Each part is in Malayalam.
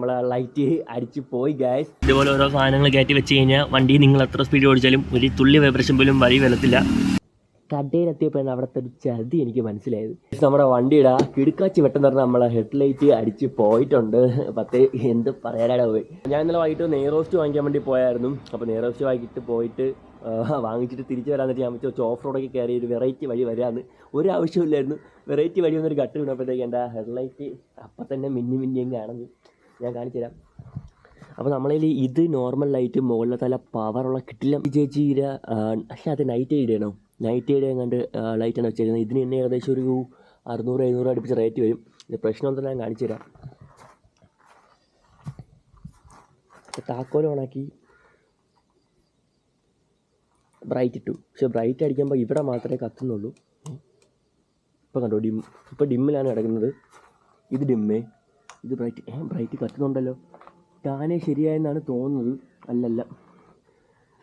നമ്മളെ ലൈറ്റ് അടിച്ച് പോയി ഗ്യാസ് ഇതുപോലെ ഓരോ സാധനങ്ങൾ കയറ്റി വെച്ച് കഴിഞ്ഞാൽ വണ്ടി നിങ്ങൾ എത്ര സ്പീഡ് ഓടിച്ചാലും ഒരു തുള്ളി വൈബ്രേഷൻ പോലും വഴി വരത്തില്ല. കടയിലെത്തിയപ്പോഴാണ് അവിടുത്തെ ഒരു ചതി എനിക്ക് മനസ്സിലായത്. നമ്മുടെ വണ്ടിയുടെ കിടുക്കാച്ചി വെട്ടം പറഞ്ഞാൽ നമ്മളെ ഹെഡ്ലൈറ്റ് അടിച്ച് പോയിട്ടുണ്ട്. പത്ത് എന്ത് പറയാനാണ് പോയി. ഞാൻ ഇന്നലെ വൈകിട്ട് നെയ്റോസ്റ്റ് വാങ്ങിക്കാൻ വേണ്ടി പോയായിരുന്നു. അപ്പോൾ നെയ്റോസ്റ്റ് വാങ്ങിയിട്ട് പോയിട്ട് വാങ്ങിച്ചിട്ട് തിരിച്ചു വരാൻ ഞാൻ വെച്ചാൽ ഓഫ് റോഡൊക്കെ കയറി ഒരു വെറൈറ്റി വഴി വരാമെന്ന് ഒരു ആവശ്യമില്ലായിരുന്നു വെറൈറ്റി വഴി വന്നൊരു ഗട്ട് വീണപ്പോഴത്തേക്ക് എന്റെ ഹെഡ്ലൈറ്റ് അപ്പം തന്നെ മിന്നി മിന്നിയും കാണുന്നു ഞാൻ കാണിച്ചു തരാം അപ്പോൾ നമ്മളതിൽ ഇത് നോർമൽ ലൈറ്റ് മുകളിലെ തല പവറുള്ള കിട്ടില്ല. ചേച്ചി ഇര പക്ഷേ അത് നൈറ്റ് ഇടണോ നൈറ്റ് ഐഡിയ കണ്ട് ലൈറ്റാണ് വെച്ചേക്കുന്നത് ഇതിന് തന്നെ ഏകദേശം ഒരു അറുന്നൂറ് എഴുന്നൂറ് അടുപ്പിച്ച് റേറ്റ് വരും. പ്രശ്നം എന്താ ഞാൻ കാണിച്ചു തരാം താക്കോൽ ഓണാക്കി ബ്രൈറ്റ് ഇട്ടു. പക്ഷെ ബ്രൈറ്റ് അടിക്കുമ്പോൾ ഇവിടെ മാത്രമേ കത്തുന്നുള്ളൂ. ഇപ്പോൾ കണ്ടോ ഡിം ഇപ്പോൾ ഡിമ്മിലാണ് കിടക്കുന്നത്. ഇത് ഡിമ്മേ. ഇത് ബ്രൈറ്റ് ഏ ബ്രൈറ്റ് കത്തുന്നുണ്ടല്ലോ. താനേ ശരിയായെന്നാണ് തോന്നുന്നത്. അല്ലല്ല.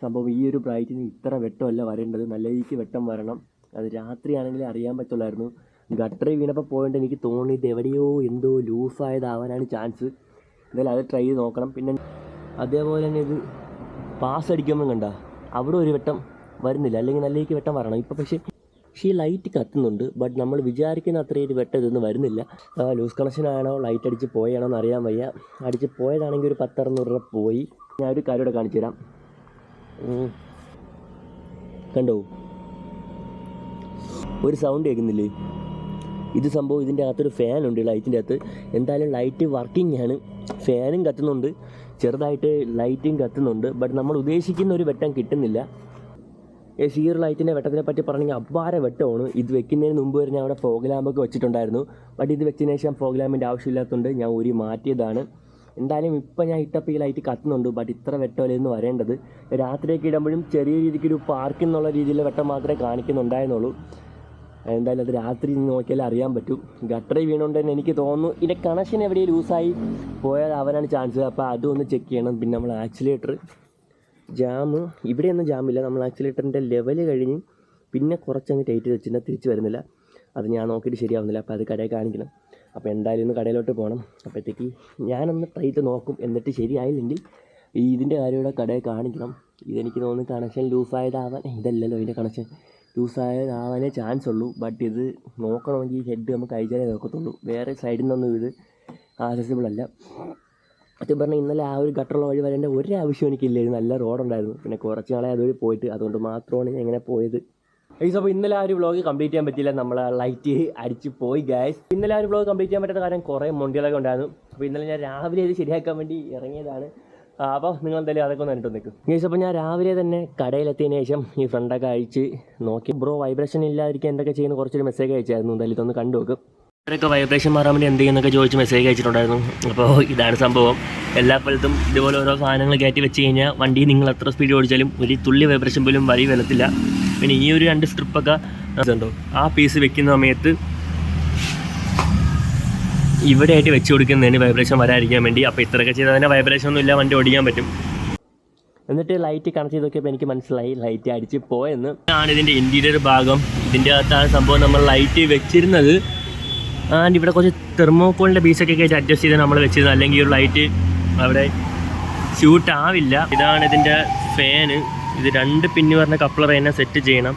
സംഭവം ഈ ഒരു ബ്രൈറ്റിന് ഇത്ര വെട്ടമല്ല വരേണ്ടത്. നല്ല രീതിക്ക് വെട്ടം വരണം. അത് രാത്രിയാണെങ്കിൽ അറിയാൻ പറ്റുള്ളായിരുന്നു. ഗട്ടറി വീണപ്പോൾ പോയിട്ട് എനിക്ക് തോന്നി ഇത് എവിടെയോ എന്തോ ലൂസായതാവാനാണ് ചാൻസ് എന്തായാലും അത് ട്രൈ ചെയ്ത് നോക്കണം. പിന്നെ അതേപോലെ തന്നെ ഇത് പാസ് അടിക്കുമ്പോൾ കണ്ട അവിടെ ഒരു വെട്ടം വരുന്നില്ല. അല്ലെങ്കിൽ നല്ല രീതിക്ക് വെട്ടം വരണം. ഇപ്പോൾ പക്ഷേ പക്ഷേ ഈ ലൈറ്റ് കത്തുന്നുണ്ട്. ബട്ട് നമ്മൾ വിചാരിക്കുന്ന അത്രയും വെട്ട ഇതൊന്നും വരുന്നില്ല. ലൂസ് കണക്ഷൻ ആണോ? ലൈറ്റ് അടിച്ച് പോയാണോ എന്ന് അറിയാൻ വയ്യ. അടിച്ച് പോയതാണെങ്കിൽ ഒരു പത്തറുന്നൂറ് രൂപ പോയി. ഞാൻ ഒരു കാര്യം കാണിച്ചു തരാം. കണ്ടോ? ഒരു സൗണ്ട് കേൾക്കുന്നില്ലേ? ഇത് സംഭവം ഇതിന്റെ അകത്തൊരു ഫാൻ ഉണ്ട് ലൈറ്റിന്റെ അകത്ത്. എന്തായാലും ലൈറ്റ് വർക്കിംഗ് ആണ്. ഫാനും കത്തുന്നുണ്ട്. ചെറുതായിട്ട് ലൈറ്റും കത്തുന്നുണ്ട്. ബട്ട് നമ്മൾ ഉദ്ദേശിക്കുന്ന ഒരു വെട്ടം കിട്ടുന്നില്ല. ഒരു ലൈറ്റിന്റെ വെട്ടത്തിനെ പറ്റി പറഞ്ഞെങ്കിൽ അപാര വെട്ടമാണ്. ഇത് വെക്കുന്നതിന് മുമ്പ് വരെ ഞാൻ അവിടെ ഫോഗ് വെച്ചിട്ടുണ്ടായിരുന്നു. ബട്ട് ഇത് വെച്ചതിന് ശേഷം ഫോഗ് ആവശ്യമില്ലാത്തതുകൊണ്ട് ഞാൻ ഊരി മാറ്റിയതാണ്. എന്തായാലും ഇപ്പം ഞാൻ ഇട്ടപ്പോൾ ഈ ലൈറ്റ് കത്തുന്നുണ്ട്. ബട്ട് ഇത്ര വെട്ടമല്ലായിരുന്നു വരേണ്ടത്? രാത്രിയൊക്കെ ഇടുമ്പോഴും ചെറിയ രീതിക്കൊരു പാർക്ക് എന്നുള്ള രീതിയിലെ വെട്ടം മാത്രമേ കാണിക്കുന്നുണ്ടായിരുന്നുള്ളൂ. എന്തായാലും അത് രാത്രി നോക്കിയാൽ അറിയാൻ പറ്റും. ഗട്ടറി വീണുകൊണ്ട് തന്നെ എനിക്ക് തോന്നുന്നു ഇതിന്റെ കണക്ഷൻ എവിടെയും ലൂസായി പോയാൽ അവനാണ് ചാൻസ് അപ്പോൾ അതും ഒന്ന് ചെക്ക് ചെയ്യണം. പിന്നെ നമ്മൾ ആക്സിലേറ്റർ ജാമ് ഇവിടെയൊന്നും ജാമില്ല നമ്മൾ ആക്സിലേറ്ററിന്റെ ലെവൽ കഴിഞ്ഞ് പിന്നെ കുറച്ചങ്ങ് ടൈറ്റ് വെച്ചിട്ട് തിരിച്ച് വരുന്നില്ല. അത് ഞാൻ നോക്കിയിട്ട് ശരിയാവുന്നില്ല. അപ്പോൾ അത് കടയിൽ കാണിക്കണം. അപ്പോൾ എന്തായാലും ഇന്ന് കടയിലോട്ട് പോകണം. അപ്പോഴത്തേക്ക് ഞാനൊന്ന് ചെയ്ത് നോക്കും. എന്നിട്ട് ശരിയായില്ലെങ്കിൽ ഈ ഇതിന്റെ കാര്യം ഇവിടെ കടയിൽ കാണിക്കണം. ഇതെനിക്ക് തോന്നുന്നു കണക്ഷൻ ലൂസായതാവാൻ ഇതല്ലല്ലോ ഇതിന്റെ കണക്ഷൻ ലൂസായതാവാനേ ചാൻസ് ഉള്ളൂ. ബട്ട് ഇത് നോക്കണമെങ്കിൽ ഹെഡ് നമുക്ക് അയച്ചാലേ നോക്കത്തുള്ളൂ. വേറെ സൈഡിൽ നിന്നൊന്നും ഇത് ആക്സസിബിൾ അല്ല. സത്യം പറഞ്ഞാൽ ഇന്നലെ ആ ഒരു ഗട്ടറുള്ള വഴി വരേണ്ട ഒരു ആവശ്യം എനിക്കില്ലായിരുന്നു. നല്ല റോഡുണ്ടായിരുന്നു പിന്നെ കുറച്ച് നാളെ അതുവഴി പോയിട്ട്. അതുകൊണ്ട് മാത്രമാണ് ഞാൻ ഇങ്ങനെ പോയത്. ഗൈസ് അപ്പോൾ ഇന്നലെ ആ ഒരു വ്ളോഗ് കംപ്ലീറ്റ് ചെയ്യാൻ പറ്റിയില്ല. നമ്മൾ ലൈറ്റ് അടിച്ച് പോയി ഗൈസ് ഇന്നലെ ആ ഒരു വ്ളോഗ് കംപ്ലീറ്റ് ചെയ്യാൻ പറ്റാത്ത കാര്യം കുറേ മൊണ്ടികളൊക്കെ ഉണ്ടായിരുന്നു. അപ്പോൾ ഇന്നലെ ഞാൻ രാവിലെ ഇത് ശരിയാക്കാൻ വേണ്ടി ഇറങ്ങിയതാണ്. അപ്പോൾ നിങ്ങൾ എന്തായാലും അതൊക്കെ ഒന്ന് കണ്ടിട്ട് നിൽക്കും ഗൈസ് അപ്പോൾ ഞാൻ രാവിലെ തന്നെ കടയിലെത്തിയതിന് ശേഷം ഈ ഫ്രണ്ടൊക്കെ അഴിച്ച് നോക്കി. ബ്രോ വൈബ്രേഷൻ ഇല്ലാതിരിക്കാൻ എന്തൊക്കെ ചെയ്യുന്ന? കുറച്ചൊരു മെസ്സേജ് അയച്ചായിരുന്നു. എന്തായാലും ഇതൊന്ന് കണ്ടു നോക്കും. ഇവരൊക്കെ വൈബ്രേഷൻ മാറാൻ വേണ്ടി എന്ത് ചെയ്യുന്നൊക്കെ ചോദിച്ച് മെസ്സേജ് അയച്ചിട്ടുണ്ടായിരുന്നു. അപ്പോൾ ഇതാണ് സംഭവം. എല്ലാ സ്ഥലത്തും ഇതുപോലെ ഓരോ സാധനങ്ങൾ കയറ്റി വെച്ച് കഴിഞ്ഞാൽ വണ്ടി നിങ്ങൾ എത്ര സ്പീഡ് ഓടിച്ചാലും ഒരു തുള്ളി വൈബ്രേഷൻ പോലും വഴി വരത്തില്ല. പിന്നെ ഈ ഒരു രണ്ട് സ്ട്രിപ്പൊക്കെ ഇതുണ്ടോ? ആ പീസ് വെക്കുന്ന സമയത്ത് ഇവിടെ ആയിട്ട് വെച്ച് കൊടുക്കുന്നതിന് വൈബ്രേഷൻ വരാതിരിക്കാൻ വേണ്ടി അപ്പോൾ ഇത്രയൊക്കെ ചെയ്താൽ തന്നെ വൈബ്രേഷൻ ഒന്നും ഇല്ല വണ്ടി ഓടിക്കാൻ പറ്റും. എന്നിട്ട് ലൈറ്റ് കണക്ട് ചെയ്ത് എനിക്ക് മനസ്സിലായി. ലൈറ്റ് അടിച്ച് പോയെന്ന്. ആണ് ഇതിന്റെ ഇന്റീരിയർ ഭാഗം. ഇതിന്റെ അകത്താണ് സംഭവം. നമ്മൾ ലൈറ്റ് വെച്ചിരുന്നത് ആൻഡ് ഇവിടെ കുറച്ച് തെർമോക്കോളിന്റെ പീസൊക്കെ ആയിട്ട് അഡ്ജസ്റ്റ് ചെയ്ത് നമ്മൾ വെച്ചിരുന്നത്. അല്ലെങ്കിൽ ഒരു ലൈറ്റ് അവിടെ ഷൂട്ട് ആവില്ല. ഇതാണ് ഇതിന്റെ ഫാന് ഇത് രണ്ട് പിന്ന് പറഞ്ഞ കപ്ലർ തന്നെ സെറ്റ് ചെയ്യണം.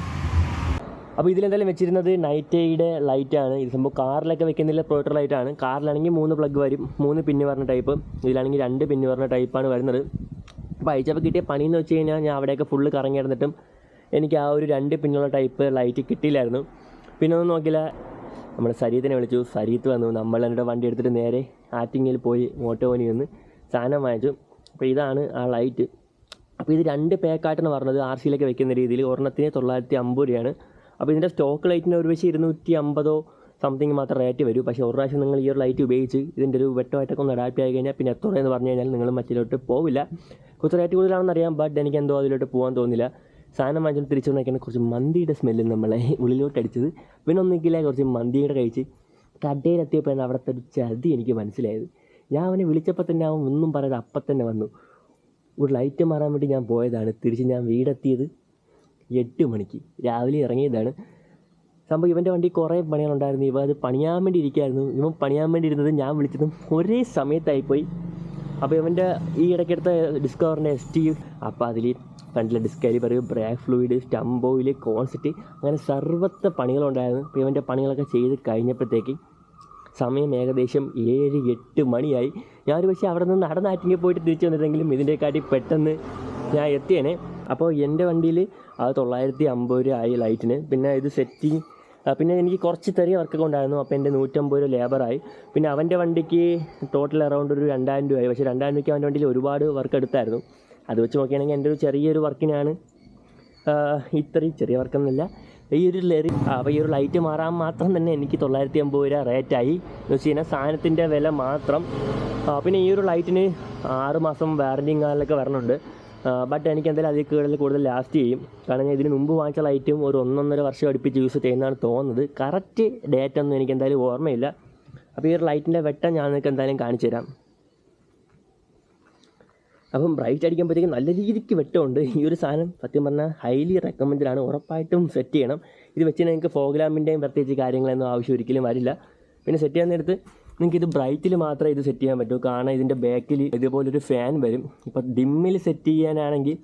അപ്പോൾ ഇതിലെന്തായാലും വെച്ചിരുന്നത് നൈറ്റ് നൈറ്റയുടെ ലൈറ്റാണ് ഇത് സംഭവം കാറിലൊക്കെ വെക്കുന്നില്ല പ്രൊജക്ടർ ലൈറ്റാണ് കാറിലാണെങ്കിൽ മൂന്ന് പ്ലഗ് വരും. മൂന്ന് പിന്ന് പറഞ്ഞ ടൈപ്പ് ഇതിലാണെങ്കിൽ രണ്ട് പിന്ന് പറഞ്ഞ ടൈപ്പാണ് വരുന്നത്. അപ്പോൾ അയച്ചപ്പോൾ കിട്ടിയ പണി എന്ന് വെച്ച് കഴിഞ്ഞാൽ ഞാൻ അവിടെയൊക്കെ ഫുള്ള് കറങ്ങി കിടന്നിട്ടും എനിക്ക് ആ ഒരു രണ്ട് പിന്നുള്ള ടൈപ്പ് ലൈറ്റ് കിട്ടിയില്ലായിരുന്നു. പിന്നെ ഒന്നും നോക്കില്ല നമ്മുടെ സരീത്തിനെ വിളിച്ചു. സരീത്ത് വന്നു. നമ്മൾ എന്റെ വണ്ടി എടുത്തിട്ട് നേരെ ആറ്റിങ്ങിൽ പോയി മോട്ടോനി നിന്ന് സാധനം വാങ്ങിച്ചു. അപ്പോൾ ഇതാണ് ആ ലൈറ്റ് അപ്പോൾ ഇത് രണ്ട് പാക്കായിട്ടാണ് പറഞ്ഞത്. ആർ സിയിലൊക്കെ വെക്കുന്ന രീതിയിൽ. ഒരെണ്ണത്തിന് തൊള്ളായിരത്തി അമ്പത് രൂപയാണ്. അപ്പോൾ ഇതിന്റെ സ്റ്റോക്ക് ലൈറ്റിന് ഒരു പക്ഷേ ഇരുന്നൂറ്റി അമ്പതോ സംതിങ് മാത്രം റേറ്റ് വരും. പക്ഷേ ഒരു പ്രാവശ്യം നിങ്ങൾ ഈ ഒരു ലൈറ്റ് ഉപയോഗിച്ച് ഇതിന്റെ ഒരു വെട്ടമായിട്ടൊക്കെ ഒന്ന് അഡാപ്റ്റ് ആയി കഴിഞ്ഞാൽ പിന്നെ എത്ര എന്ന് പറഞ്ഞു കഴിഞ്ഞാൽ നിങ്ങൾ മറ്റിലോട്ട് പോവില്ല. കുറച്ച് റേറ്റ് കൂടുതലാണെന്ന് അറിയാം. ബട്ട് എനിക്ക് എന്തോ അതിലോട്ട് പോകാൻ തോന്നില്ല സാധനം വാങ്ങിച്ചു തിരിച്ചു വന്നേക്കാൻ കുറച്ച് മന്തിയുടെ സ്മെല്ല് നമ്മളെ ഉള്ളിലോട്ട് അടിച്ചത്. പിന്നെ ഒന്നിക്കില്ല കുറച്ച് മന്തിയുടെ കഴിച്ച് കടയിലെത്തിയപ്പോഴാണ് അവിടുത്തെ ഒരു ചതി എനിക്ക് മനസ്സിലായത്. ഞാൻ അവനെ വിളിച്ചപ്പോൾ തന്നെ അവൻ ഒന്നും പറയാതെ അപ്പം തന്നെ വന്നു. ഒരു ലൈറ്റ് മാറാൻ വേണ്ടി ഞാൻ പോയതാണ്. തിരിച്ച് ഞാൻ വീടെത്തിയത് എട്ട് മണിക്ക്. രാവിലെ ഇറങ്ങിയതാണ്. സംഭവം ഇവന്റെ വണ്ടി കുറേ പണികളുണ്ടായിരുന്നു. ഇവ അത് പണിയാൻ വേണ്ടി ഇരിക്കുകയായിരുന്നു. ഇവൻ പണിയാൻ വേണ്ടി ഇരുന്നത് ഞാൻ വിളിച്ചതും ഒരേ സമയത്തായിപ്പോയി. അപ്പോൾ ഇവന്റെ ഈ ഇടയ്ക്കെടുത്ത ഡിസ്കവറിന്റെ എസ് ടി അപ്പോൾ അതിൽ ഫ്രണ്ടിലെ പറയും ബ്രേക്ക് ഫ്ലൂയിഡ് സ്റ്റംബോയിൽ കോൺസെറ്റ് അങ്ങനെ സർവത്തെ പണികളുണ്ടായിരുന്നു. അപ്പോൾ ഇവന്റെ പണികളൊക്കെ ചെയ്ത് കഴിഞ്ഞപ്പോഴത്തേക്ക് സമയം ഏകദേശം ഏഴ് എട്ട് മണിയായി. ഞാനൊരു പക്ഷേ അവിടെ നിന്ന് നടന്നാറ്റിങ്ങി പോയിട്ട് തിരിച്ചു വന്നിട്ടെങ്കിലും ഇതിന്റെക്കാട്ടി പെട്ടെന്ന് ഞാൻ എത്തിയേനെ. അപ്പോൾ എന്റെ വണ്ടിയിൽ അത് തൊള്ളായിരത്തി അമ്പത് രൂപ ആയി ലൈറ്റിന് പിന്നെ ഇത് സെറ്റിങ് പിന്നെ എനിക്ക് കുറച്ച് ചെറിയ വർക്കൊക്കെ ഉണ്ടായിരുന്നു. അപ്പോൾ എന്റെ നൂറ്റമ്പത് രൂപ ലേബറായി പിന്നെ അവന്റെ വണ്ടിക്ക് ടോട്ടൽ അറൗണ്ട് ഒരു രണ്ടായിരം രൂപയായി പക്ഷേ രണ്ടായിരം രൂപയ്ക്ക് അവന്റെ വണ്ടിയിൽ ഒരുപാട് വർക്ക് എടുത്തായിരുന്നു. അത് വെച്ച് നോക്കുകയാണെങ്കിൽ എന്റെ ഒരു ചെറിയൊരു വർക്കിനാണ് ഇത്രയും ചെറിയ വർക്കൊന്നുമില്ല ഈ ഒരു ലെറി അപ്പോൾ ഈ ഒരു ലൈറ്റ് മാറാൻ മാത്രം തന്നെ എനിക്ക് തൊള്ളായിരത്തി അമ്പത് രൂപ റേറ്റായി എന്ന് വെച്ച് കഴിഞ്ഞാൽ സാധനത്തിന്റെ വില മാത്രം. പിന്നെ ഈ ഒരു ലൈറ്റിന് ആറ് മാസം വാറന്റിയും കാലൊക്കെ വരണുണ്ട്. ബട്ട് എനിക്ക് എന്തായാലും അതിൽ കൂടുതൽ കൂടുതൽ ലാസ്റ്റ് ചെയ്യും. കാരണം ഞാൻ ഇതിന് മുമ്പ് വാങ്ങിച്ച ലൈറ്റും ഒരു ഒന്നൊന്നര വർഷം അടുപ്പിച്ച് യൂസ് ചെയ്യുന്നതാണ് തോന്നുന്നത്. കറക്റ്റ് ഡേറ്റ് ഒന്നും എനിക്ക് എന്തായാലും ഓർമ്മയില്ല. അപ്പോൾ ഈ ഒരു ലൈറ്റിന്റെ വെട്ടം ഞാൻ നിങ്ങൾക്ക് എന്തായാലും കാണിച്ചു തരാം. അപ്പം ബ്രൈറ്റ് അടിക്കുമ്പോഴത്തേക്കും നല്ല രീതിക്ക് വെട്ടമുണ്ട്. ഈ ഒരു സാധനം സത്യം പറഞ്ഞാൽ ഹൈലി റെക്കമെൻഡഡ് ആണ്. ഉറപ്പായിട്ടും സെറ്റ് ചെയ്യണം. ഇത് വെച്ച് നിങ്ങൾക്ക് ഫോഗ്രാമിന്റെയും പ്രത്യേകിച്ച് കാര്യങ്ങളൊന്നും ആവശ്യം ഒരിക്കലും വരില്ല. പിന്നെ സെറ്റ് ചെയ്യാൻ നേരത്ത് നിങ്ങൾക്ക് ഇത് ബ്രൈറ്റിൽ മാത്രമേ ഇത് സെറ്റ് ചെയ്യാൻ പറ്റൂ. കാരണം ഇതിന്റെ ബാക്കിൽ ഇതുപോലൊരു ഫാൻ വരും. ഇപ്പോൾ ഡിമ്മിൽ സെറ്റ് ചെയ്യാനാണെങ്കിൽ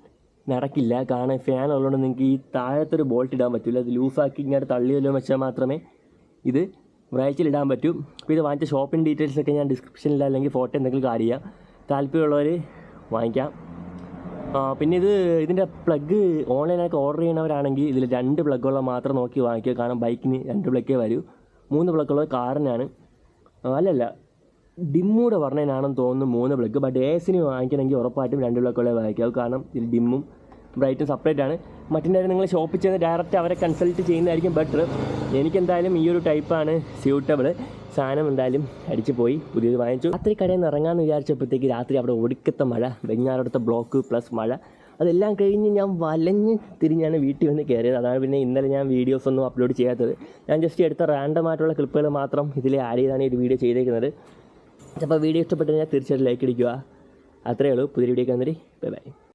നടക്കില്ല. കാരണം ഫാൻ ഉള്ളതുകൊണ്ട് നിങ്ങൾക്ക് ഈ താഴത്തൊരു ബോൾട്ട് ഇടാൻ പറ്റില്ല അത് ലൂസാക്കി ഇങ്ങനെ തള്ളി വല്ലതും വെച്ചാൽ മാത്രമേ ഇത് ബ്രൈറ്റിൽ ഇടാൻ പറ്റൂ. അപ്പോൾ ഇത് വാങ്ങിച്ച ഷോപ്പിംഗ് ഡീറ്റെയിൽസ് ഒക്കെ ഞാൻ ഡിസ്ക്രിപ്ഷനിൽ അല്ലെങ്കിൽ ഫോട്ടോ എന്തെങ്കിലും കാര്യം താല്പര്യമുള്ളവർ വാങ്ങിക്കാം. പിന്നെ ഇത് ഇതിന്റെ പ്ലഗ് ഓൺലൈനായിട്ട് ഓർഡർ ചെയ്യണവരാണെങ്കിൽ ഇതിൽ രണ്ട് പ്ലഗുള്ള മാത്രം നോക്കി വാങ്ങിക്കുക. കാരണം ബൈക്കിന് രണ്ട് പ്ലഗേ വരൂ. മൂന്ന് പ്ലഗുള്ളത് കാറിനാണ്. അല്ലല്ല. ഡിമ്മൂടെ പറഞ്ഞതിനാണെന്ന് തോന്നുന്നു മൂന്ന് ബ്ലക്ക് ബട്ട് എ എസിന് വാങ്ങിക്കണമെങ്കിൽ ഉറപ്പായിട്ടും രണ്ട് ബ്ലക്കുകളെ വാങ്ങിക്കാവൂ കാരണം ഇതിൽ ഡിമ്മും ബ്രൈറ്റും സെപ്പറേറ്റ് ആണ്. മറ്റേ നിങ്ങൾ ഷോപ്പിൽ ചെന്ന് ഡയറക്റ്റ് അവരെ കൺസൾട്ട് ചെയ്യുന്നതായിരിക്കും ബെറ്റർ എനിക്കെന്തായാലും ഈ ഒരു ടൈപ്പാണ് സ്യൂട്ടബിൾ സാധനം എന്തായാലും അടിച്ചു പോയി പുതിയത് വാങ്ങിച്ചു. രാത്രി കടയിൽ നിന്ന് ഇറങ്ങാമെന്ന് വിചാരിച്ചപ്പോഴത്തേക്ക് രാത്രി അവിടെ ഒടുക്കത്തെ മഴ. വെഞ്ഞാറടുത്ത ബ്ലോക്ക് പ്ലസ് മഴ. അതെല്ലാം കഴിഞ്ഞ് ഞാൻ വലഞ്ഞ് തിരിഞ്ഞാണ് വീട്ടിൽ വന്ന് കയറിയത്. അതാണ് പിന്നെ ഇന്നലെ ഞാൻ വീഡിയോസ് ഒന്നും അപ്ലോഡ് ചെയ്യാത്തത്. ഞാൻ ജസ്റ്റ് എടുത്ത റാൻഡമായിട്ടുള്ള ക്ലിപ്പുകൾ മാത്രം ഇതിൽ ആഡ് ചെയ്താണ് ഈ വീഡിയോ ചെയ്തേക്കുന്നത്. അപ്പോൾ വീഡിയോ ഇഷ്ടപ്പെട്ടു കഴിഞ്ഞാൽ തീർച്ചയായിട്ടും ലൈക്ക് അടിക്കുക അത്രയേ ഉള്ളൂ. പുതിയ വീഡിയോ വന്നിട്ട് ബൈ ബൈ